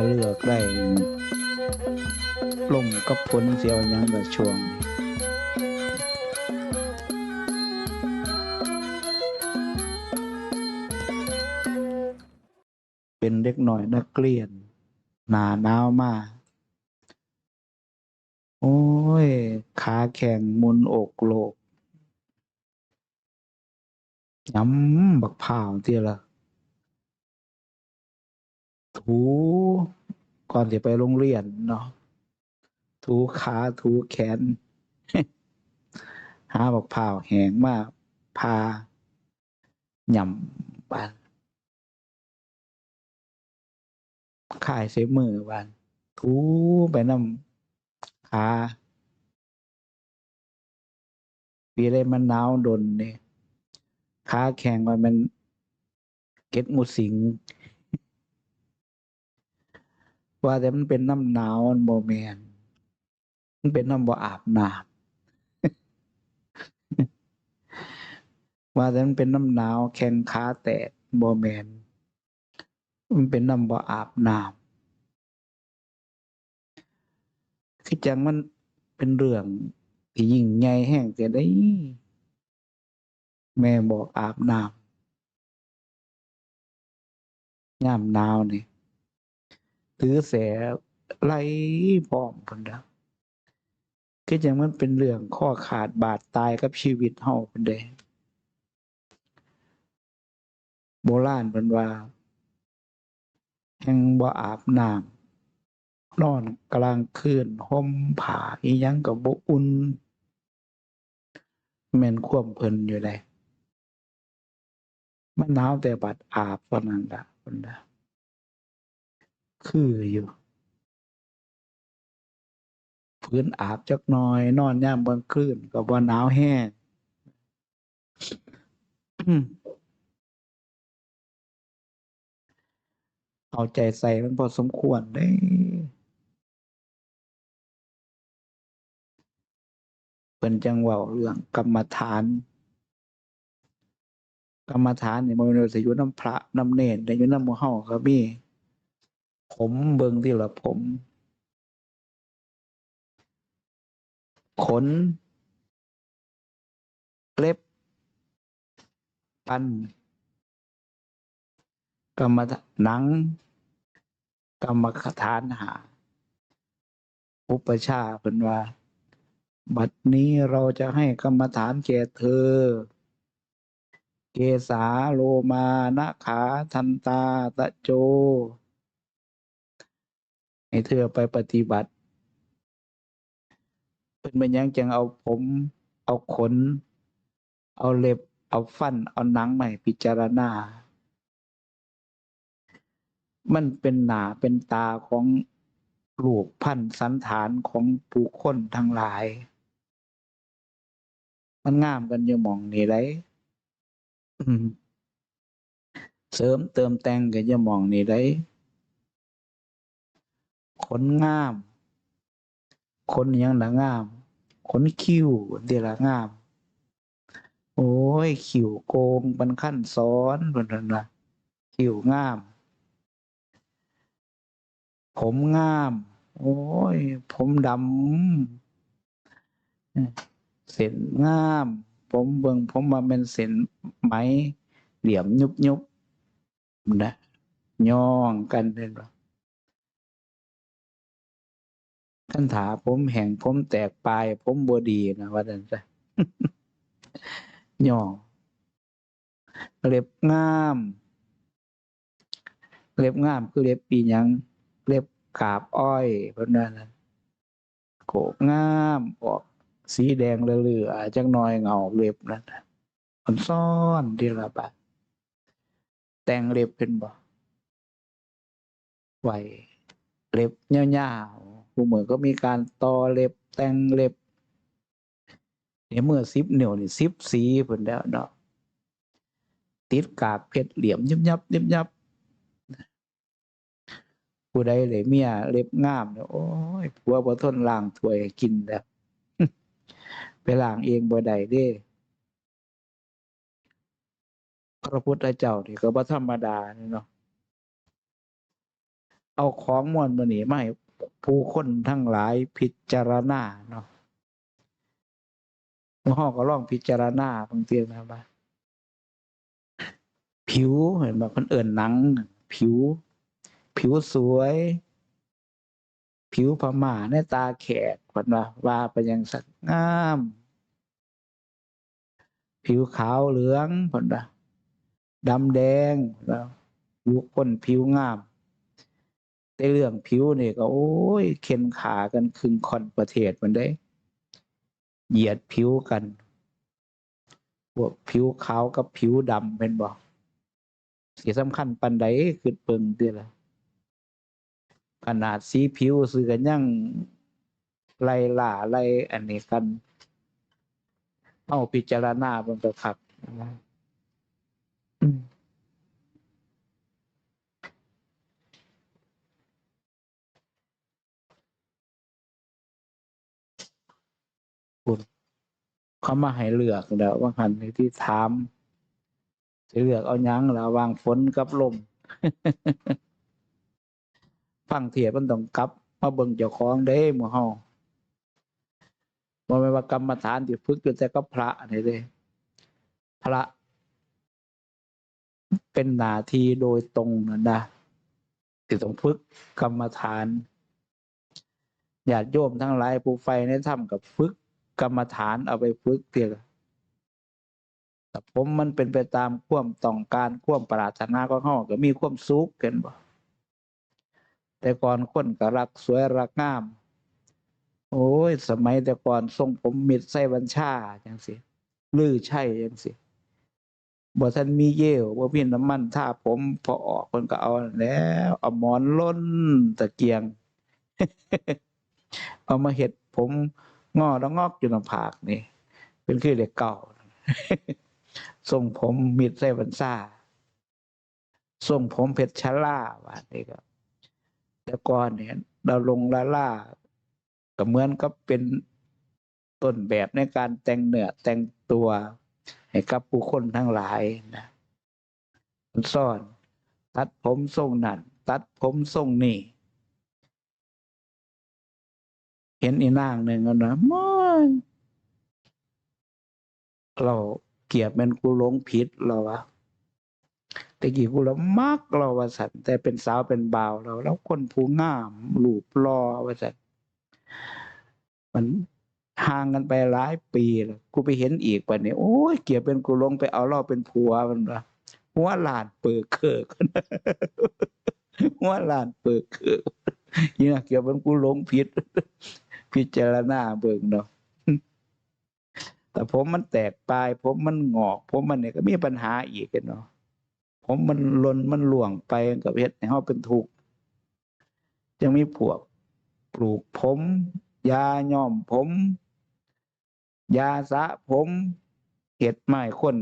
ก็เลือกได้ลงกับผลเสียวยังกับช่วงเป็นเด็กหน่อยนักเรียน หนาหนาวมาก โอ้ย ขาแข็งมุนอกโลกย้ำบักผ่าวเตียละ ถูก่อนจะไปโรงเรียนเนาะถูขาถูแขน หาบักผ่าวแหงมากพาหย่ำบานขายเสมือบานถูไปนำขาปีได้มันหนาวดนเนี่ยขาแข็งว่ามันเก็ดงูสิง ว่าแต่มันเป็นน้ำหนาวมันบ่แมนมันเป็นน้ำบ่อาบน้ำว่าแต่มันเป็นน้ำหนาวแข้งขาแตกบ่แมนมันเป็นน้ำบ่อาบน้ำคือจังมันเป็นเรื่องที่ยิ่งใหญ่แห่งแต่ได้ แม่บอกอาบน้ำยามหนาวนี่ ถือแสไล่พร้อมพุ่นนะก็จังมันเป็นเรื่องข้อขาดบาดตายกับชีวิตเฮาพุ่นเด้โบราณเพิ่นว่า แห่งบ่อาบน้ำนอนกลางคืนห่มผ้าอีหยังก็บ่อุ่นแม่นควมเพิ่นอยู่ได้มันหนาวแต่บัดอาบเท่านั้นล่ะพุ่นน่ะ คืออยู่พื้นอาบจักน่อย นอนย่ามบนคลื่นก็บ่หนาวแห้งเอาใจใส่มันพอสมควรเด้เพิ่นจังเว้าเรื่องกรรมฐาน กรรมฐานนี่มันเป็นสิยู่น้ำพระน้ำเนรแต่ยู่น้ำมู่เฮาก็มี ผมเบิ่งที่ละผม ขน เล็บ ปัน กรรมนหนัง กรรมฐานหา อุปชาเป็นว่า บัดนี้เราจะให้กรรมฐานแก่เธอเกสาโลมานะขาทันตาตะโจ ให้เธอไปปฏิบัติเป็นเป็นยังจังเอาผม เอาขน เอาเล็บ เอาฟัน เอาหนังให้พิจารณา มันเป็นหนาเป็นตาของลูกพันสันฐานของผู้คนทั้งหลาย มันงามกันอยู่หมองนี่ไรเสริมเติมแต่งกันอยู่หมองนี่ไร ขนงามขนยังละงามขนคิ้วเดียวละงาม โอ้ยคิ้วโกงบันขั้นซ้อนเพิ่นนั่นละคิ้วงาม ผมงาม โอ้ย ผมดำเส้นงาม ผมเบิ่งผมว่าเป็นเส้นไหม เหลี่ยมยุบยุบนะย่องกันเป็นว่าท่านถาผมแห่งผมแตกปลาย ผมบดีนะว่านั่นจ้ะย่อเล็บงาม เล็บงามคือเล็บปีหยัง เล็บกาบอ้อยเพราะนั้นโกกงามออกสีแดงเหลือๆจักหน้อยเงาเล็บนั่นน่ะมันซ่อนที่ละบาดแต่งเล็บเป็นบ่ไหวเล็บยาวๆ ผู้เหมือนก็มีการต่อเล็บแต่งเล็บเนี่ยเมื่อซิปเหนียวนี่ซิปสีเพิ่นแล้วเนาะติดกากเพชรเหลี่ยมยิบยับยิบยับผู้ใดเลยเมียเล็บงามเนี่ยโอ้ยผัวบ่ทนล้างถ้วยกินแล้วไปล้างเองบ่ได้เด้พระพุทธเจ้านี่ก็บ่ธรรมดาเนาะเอาของมวลมาหนี่มาให้ ผู้คนทั้งหลายพิจารณาเนาะหลวงพ่อก็ลองพิจารณาบางทีนะว่าผิวเห็นแบบคนเอิ่นหนัง ผิว ผิวสวย ผิวพม่าในตาแขกคนว่าว่าไปยังสักงาม ผิวขาวเหลืองคนว่าดำแดงแล้วผิวคนผิวงาม ในเรื่องผิวเนี่ยก็โอ้ยเข็นขากันครึ่งคอนประเทศมันได้ เหยียดผิวกันพวกผิวขาวกับผิวดำเป็นบอกสีสำคัญปันใดคือเปิงเดียละขนาดสีผิวซื้อกันยังไล่ล่าไล่อันนี้กันเอาพิจารณาบนกระขับนะอืม เขามาให้เลือกเดี๋ยวว่าหันที่ถามจะเลือกเอายังระหวางฝนกับลมฟังเทียบมันต้องกลับมาเบิ่งเจ้าของเด้หมู่เฮาบ่แม่นว่ากรรมฐานที่ฝึกอยู่แต่ก็พระนี่เด้พระ เป็นหน้าที่โดยตรงนั่นนะที่ต้องฝึกกรรมฐานญาติโยมทั้งหลายผู้ใฝ่ในธรรมกับฝึก กรรมฐานเอาไปฝึกเตียงแต่ผมมันเป็นไปตามความต้องการความปรารถนาของเขาก็มีความสุขกันบ่แต่ก่อนคนก็รักสวยรักงาม โอ้ย สมัยแต่ก่อนทรงผมมิดใส่บัญชาจังสิลือใช่จังสิบ่ท่านมีเยี่ยวบ่มีน้ำมันท่าผมพอออกคนก็เอาแล้วเอาหมอนล้นตะเกียง เอามาเห็ดผม งอแล้วงอกอยู่ลำผากนี่ เป็นคือเด็กเก่าทรงผมมิดใส่บันซ่าทรงผมเพชรชล่าว่านี่ก็แต่ก่อนเนี่ยเราลงลาล่าก็เหมือนกับเป็นต้นแบบในการแต่งเนื้อแต่งตัว ให้กับผู้คนทั้งหลายนะซ่อน ตัดผมทรงนั่นตัดผมทรงนี่ เห็นอีนางหนึ่งกันนะมอยเราเกียบเป็นกูหลงผิดเราวะแต่กี้กูแล้วมักเราว่าสันแต่เป็นสาวเป็นบ่าวเรา แล้วคนผู้งามหลูบรอว่าสันมันห่างกันไปหลายปีแล้วกูไปเห็นอีกวันนี้โอ้ยเกียบเป็นกูหลงไปเอาเราเป็นผัวมันวะหัวหลานเปิดเคิกหัวหลานเปิดเคิกยี่ะเกียบเป็นกูหลงผิด พิจารณาเบิ่งเนาะแต่ผมมันแตกปลาย ผมมันงอก ผมมันเนี่ยก็มีปัญหาอีกเนาะผมมันลนมันหลวงไปกับเฮ็ดในห้เฮาเป็นทุกข์ยังมีพวก ปลูกผม ยาย้อมผม ยาสะผมเฮ็ดไม้คน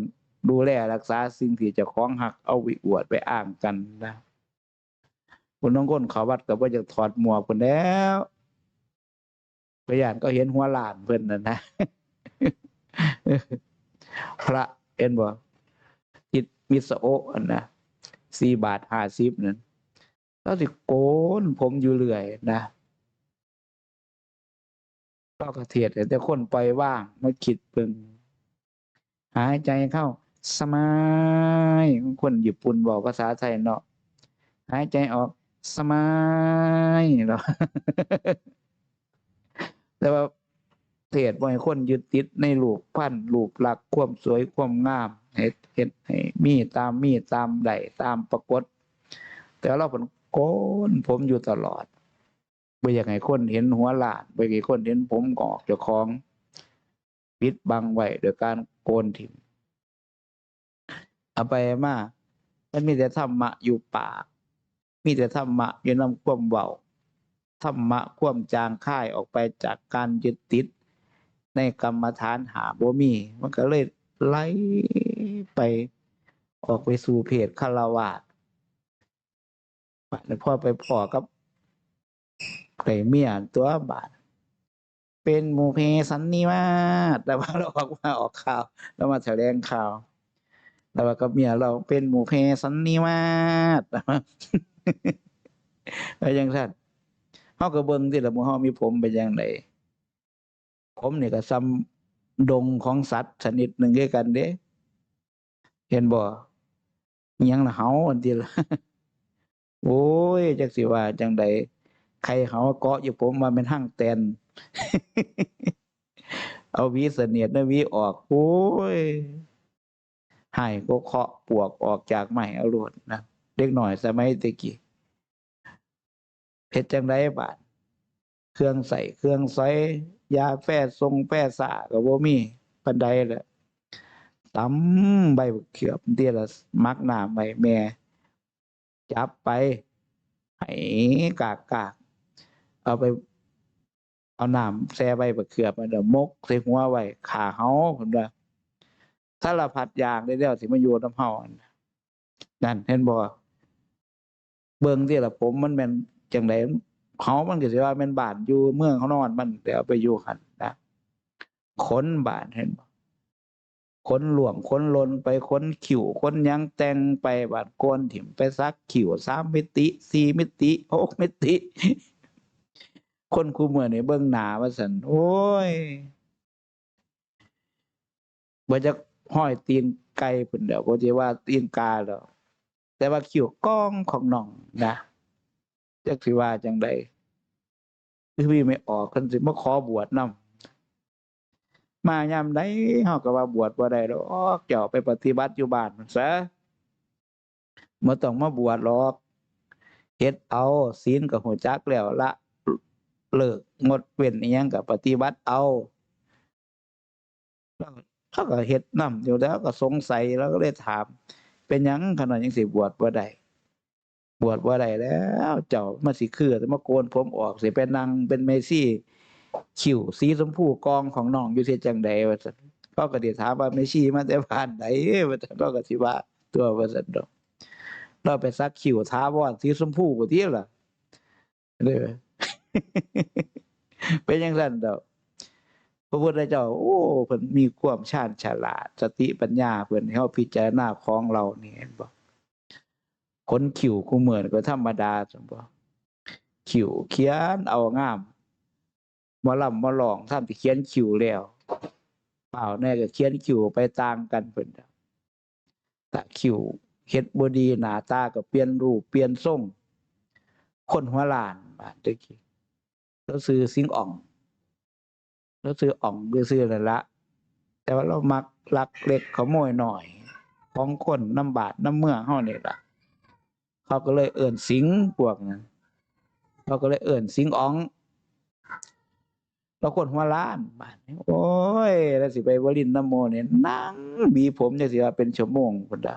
ดูแลรักษาสิ่งที่เจ้าของหักเอาวิอวดไปอ้างกันนะคนน้องคนเขาวัดก็บ่อยากถอดหมวกพุ่นแล้ว พยานก็เห็นหัวหลานเพิ่นนั่นนะพระเอ็นบอกจิตมิสโออันนะสี่บาทห้าสิบนั่นแล้วสิโกนผมอยู่เรื่อยนะก็กระเทียดแต่คนปล่อยว่างมาคิดเพิ่งหายใจเข้า สมายคนญี่ปุ่นบอกภาษาไทยเนาะหายใจออก สมายเนาะ แต่ว่าเทศบ่ให้คนยึดติดในรูปพันรูปลักษ์ความสวยความงามเฮ็ดเฮ็ดให้มีตามมีตามใดตามปรากฏ แต่เราเป็นโกนผมอยู่ตลอดบ่อยากให้คนเห็นหัวหลานบ่อยากให้คนเห็นผมงอกเจ้าของปิดบังไว้โดยการโกนถิ่มเอาไปมามันมีแต่ธรรมะอยู่ปาก มีแต่ธรรมะอยู่นำความเว้า ธรรมะความจางค่ายออกไปจากการยึดติด ในกรรมฐานหาบ่มี มันก็เลยไหลไปออกไปสู่เพศคารวาสบัดพ่อไปพ่อกับไก่เมียตัวบาทเป็นหมูเพสันนิวาสแต่ว่าเราออกมาออกข่าวแล้วมาแถลงข่าวแล้วว่ากับเมียเราเป็นหมูเพสันนิวาสไปจังซั่น เฮาก็เบิ่งที่ละหมู่เฮามีผมเป็นจังไดผมนี่ก็ซ้ำดงของสัตว์ชนิดหนึ่งคือกันเด้ เห็นบ่อิหยังเหาอันที่ละโอ้ยจักสิว่าจังใดใครเหาเกาะอยู่ผมว่าเป็นห้างแตนเอาวีเสนียดนะวีออก โอ้ยให้ก็เคาะปวกออกจากไม้เอาโลดนะเด็กหน่อยสมัยตะกี้ เฮ็ดจังไดบาดเครื่องใส่เครื่องใส่ยาแฟ้ทรงแฟ้สาก็บ่มีปานใดแหละตำใบบักเขือบเดียวละมักน้ำไว้แม่ จับไปให้กากกากเอาไป เอาน้ำแช่ใบบักเขือบมาเดี๋ยวมกใส่หัวไว้ขาเฮาเพิ่นว่าสารพัดอย่างได้แล้วสิมาอยู่นำเฮาอันนั่นเห็นบ่เบิ่งที่ละผมมันแม่น จังไดเฮามันก็สิว่าแม่นบานอยู่เมืองเขานอนมันเดี๋ยวไปอยู่หั่นนะค้นบานเห็นบ่ค้นหลวงค้นลนไปค้นขิวค้นยังแต่งไปบาดโกนถิ่มไปซักขิวสามมิติสี่มิติหกมิติ คนคู่มือนี่เบิ่งหน้าว่าซั่นโอ้ยบ่จักห้อยตีนไก่พุ่นเด้อบ่สิว่าตีนกาแล้วแต่ว่าคิ้วก้องของน้องนะ จักสิว่าจังไดคือพี่ไม่ออกเพิ่นสิมาขอบวชนำมายามใดเฮาก็ว่าบวชบ่ได้ดอกเจ้าไปปฏิบัติอยู่บ้านมันซะบ่ต้องมาบวชหรอกเฮ็ดเอาศีลก็ฮู้จักแล้วละเลิกงดเว้นอิหยังก็ปฏิบัติเอาแล้วเขาก็เฮ็ดนำอยู่แล้วก็สงสัยแล้วก็เลยถาม เป็นหยังขนาดยังสิบวชบ่ได้ บวชบ่ได้แล้ว เจ้ามาสิคือแต่มาโกนผมออกเสิไปนั่งเป็นเมซี่คิวสีชมพูกองของน้องอยู่ที่จังใดว่าซั่นก็ก็ได้ถามว่าเมซี่มาแต่บ้านใดว่าซั่นก็ก็สิว่าตัวว่าซั่นดอกเราไปซักคิวท้าวอนสีชมพูบ่ติล่ะเด้อเป็นจังซั่นดอกพระพุทธเจ้าโอ้เพิ่นมีความชาญฉลาด สติปัญญาเพิ่นให้เฮาพิจารณาของเรานี่เห็นบ่ คนคิวคู่เหมือนก็ธรรมดาซั่นบ่คิวเขียนเอางามมอลำมอลองท่านที่เขียนคิวแล้วเปล่าแน่ก็เขียนคิวไปต่างกันเพิ่นน่ะถ้าคิวเฮ็ดบดีหนาตาก็เปลี่ยนรูปเปลี่ยนทรงคนหัวลานบาดตะกี้แล้วซื้อสิงอ่องแล้วซื้ออ่องซื่อนั่นละแต่ว่าเรามักลักเล็กขโมยหน่อย ของคนน้ำบาดน้ำเมืองเฮานี่ล่ะ เขาก็เลยเอิ้นสิงพวกนั้นเขาก็เลยเอิ้นสิงอองเราคนหัวล้านบานี้โอ้ยแล้วสิไปวลินน้ำโมเนี่ยนั่งบีผมจังสิว่าเป็นชั่วโมงพุ่นดะ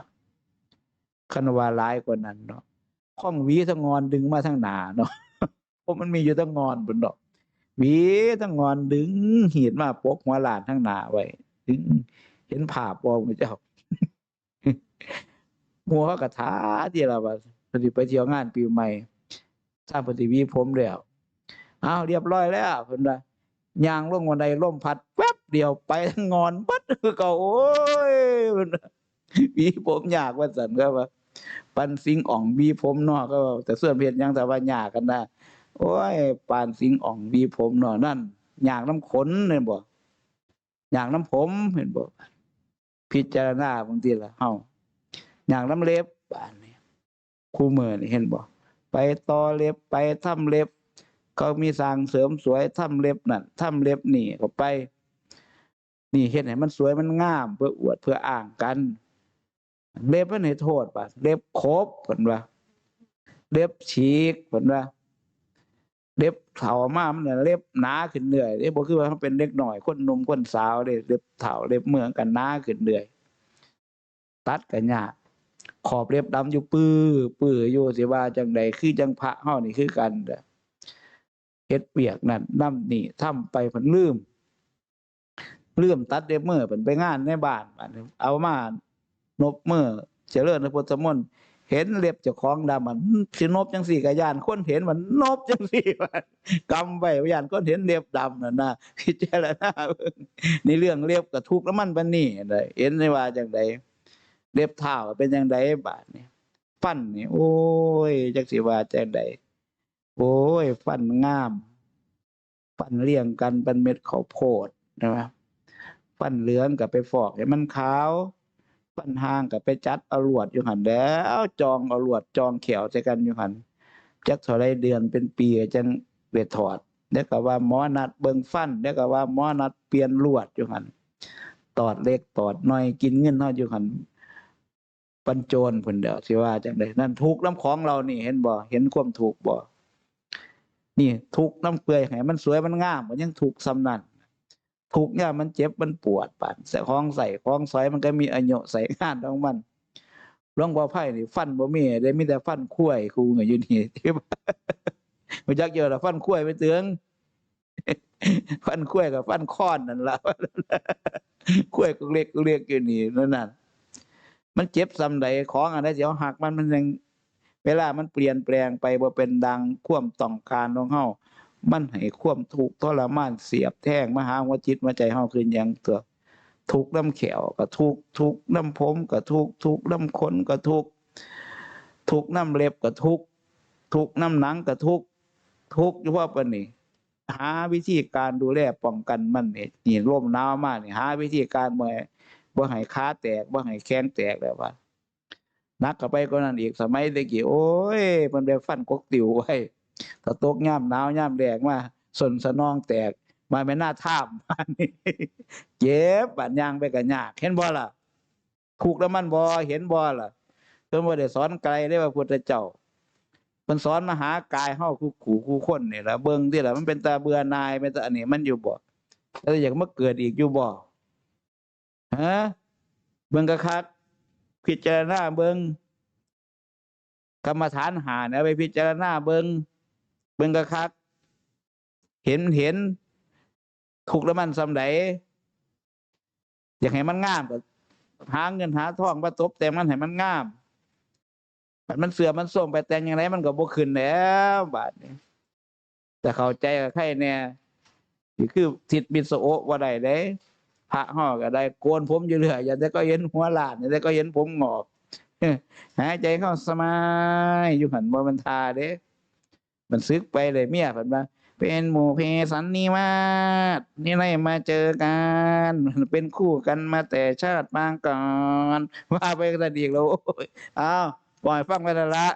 คันวาหลายกว่านั้นเนาะข้องวีทั้งงอนดึงมาทั้งหนาเนาะเพราะมันมีอยู่ทั้งงอนพุ่นดอกวีทั้งงอนดึงหีดมาปกหัวล้านทั้งหนาไว้ดึงเห็นภาพบ่มื้อเจ้าหมัวกระทาที่เราว่า เพิ่นสิไปเที่ยวงานปีใหม่สร้างปฏิวีผมแล้วอ้าวเรียบร้อยแล้วเพิ่นว่ายางลงวันใดล่มพัดแวบเดียวไปงอนปัดเก่าโอ้ยมันบีผมยากว่าสันก็ว่า ปันสิงอ่องบีผมนาะก็แต่ส่วนเพชรยังแต่ว่ายากกันนะโอ้ยปานสิงอ่องบีผมนาะนั่นยากน้ำขนเห็นบ่ยากน้ำผมเห็นบ่พิจารณาบางทีละเฮายากน้ำเล็บบานนี้ คู่มือนี่เห็นบ่ไปต่อเล็บไปทำเล็บ เขามีสร้างเสริมสวยทำเล็บนั่นทำเล็บนี่เข้าไป นี่เฮ็ดให้มันสวยมันงาม เพื่ออวดเพื่ออ้างกัน เล็บมันให้โทษป่ะเล็บครบเพิ่นว่าเล็บฉีกเพิ่นว่าเล็บเถามามันน่ะเล็บหนาขึ้นเรื่อยเด้บ่คือว่ามันเป็นเล็กหน้อยคนนมคนสาวเด้เล็บเถาเล็บเมืองกันหนาขึ้นเรื่อย ตัดก็ยาก ขอบเล็บดำอยู่ปื้อปื้ออยู่สิว่าจังใดคือจังพระเฮานี่คือกันเอเฮ็ดเปียกนั่นน้ำนี่ทำไปเพิ่นลืมลืมตัดเล็บมือเพิ่นไปงานในบ้านเอามานบเมือเจริญพระพุทธมนต์เห็นเล็บเจ้าของดำมันสินบจังสี่ก็ย่านคนเห็นมันนบจังสี่มันกำไว้ยานคนเห็นเล็บดำนั่นนะพิจารณาเบิ่งนี่เรื่องเล็บก็ทุกแล้วมันปานนี้ได้เห็นได้ว่าจังใด เล็บเท้าเป็นจังใดบาดนี้ฟันนี่โอ้ยจักสิว่าจังใดโอ้ย ฟันงาม ฟันเรียงกันเป็นเม็ดข้าวโพดนะครับฟันเหลืองกับไปฟอกให้มันขาว ฟันห่างกับไปจัดอาลวดอยู่หันแล้วจองอาลวดจองเขียวใส่กันอยู่หันจักเท่าไรเดือนเป็นปีจังไปถอดเดี๋ยวก็ว่าหมอนัดเบิงฟันเดี๋ยวก็ว่าหมอนัดเปลี่ยนลวดอยู่หันตอดเล็กตอดน้อยกินเงินเฮาอยู่หัน ปันโจรพุ่นเดียวสิว่าจังไดนั่นทุกน้ำของเรานี่เห็นบ่เห็นความถูกบ่นี่ทุกน้ำเปื่อยให้มันสวยมันงามมันยังถูกซ้ำนั่นทุกเนี่ยมันเจ็บมันปวดปานใส่ของใส่ของซอยมันก็มีอายุใส่งานของมันหลวงพ่อไผ่นี่ฟันบ่มีได้มีแต่ฟันคุ้ยครูก็อยู่นี่ที่บ่รู้จักเยอะละฟันคุ้ยไปเตืองฟันคุ้ยกับฟันค้อนนั่นล่ะคุ้ยก็เล็กก็เล็กอยู่นี่นั่นน่ะ มันเจ็บซำใดของอันใดสิเอาหักมันมันยังเวลามันเปลี่ยนแปลงไปบ่เป็นดังความต้องการของเฮามันให้ความทุกข์ทรมานเสียบแทงมาหาหัวจิตหัวใจเฮาขึ้นหยังตัวทุกข์น้ำแขวก็ทุกข์ทุกข์น้ำผมก็ทุกข์ทุกข์น้ำขนก็ทุกข์ทุกข์น้ำเล็บก็ทุกข์ทุกข์น้ำหนังก็ทุกข์ทุกข์เฉพาะปนี้หาวิธีการดูแลป้องกันมันนี่นี่ร่มหนาวมานี่หาวิธีการบ่ให้ บ่ให้ขาแตกบ่ให้แขนแตกแล้วว่านักก็ไปกว่านั้นอีกสมัยตะกี้โอ้ยมันไปฟันกกติวไว้ถ้าตกย่ามหนาวยามแดงมาสนสนองแตกมาไม่น่าท่ามอันนี้เจ็บบาดยางไปกันยากเห็นบ่ล่ะถูกแล้วมันบ่เห็นบ่ล่ะเพิ่นบ่ได้สอนไกลได้ว่าพุทธเจ้าเพิ่นสอนมหากายเฮาคู่ขู่คู่คนนี่ล่ะเบิ่งที่ล่ะมันเป็นตาเบื่อนายเป็นตาอันนี้มันอยู่บ่แล้วอยากมาเกิดอีกอยู่บ่ ฮะเบิ่งกระคัก พิจารณาเบิ่งกรรมฐานหาเนี่ยไปพิจารณาเบิ่งเบิ่งกระคัก เห็นเห็นถูกแล้วมันสำไดอยากให้มันงามก็หาเงินหาทองมาตบแต่งมันให้มันงามบัดมันเสือมันส้มไปแต่งอย่างไรมันก็บ่ขึ้นแล้วบาดนี้แต่เข้าใจกับใครเนี่ยนี่คือทิศบิสโอว่าได้เด้ พระห่อก็ได้โกนผมอยู่เรื่อยอย่าแต่ก็เห็นหัวหลานอย่าแต่ก็เห็นผมงอกหายใจเข้าสมายอยู่หันบ่มันทาเด้ มันซึกไปเลยเมียเพิ่นว่าเป็นหมู่เพสันนิวาสนี่ไรมาเจอกัน เป็นคู่กันมาแต่ชาติปางก่อนว่าไปกันอีกแล้วอ้ยอ้าวปล่อยฟังไปแล้วละ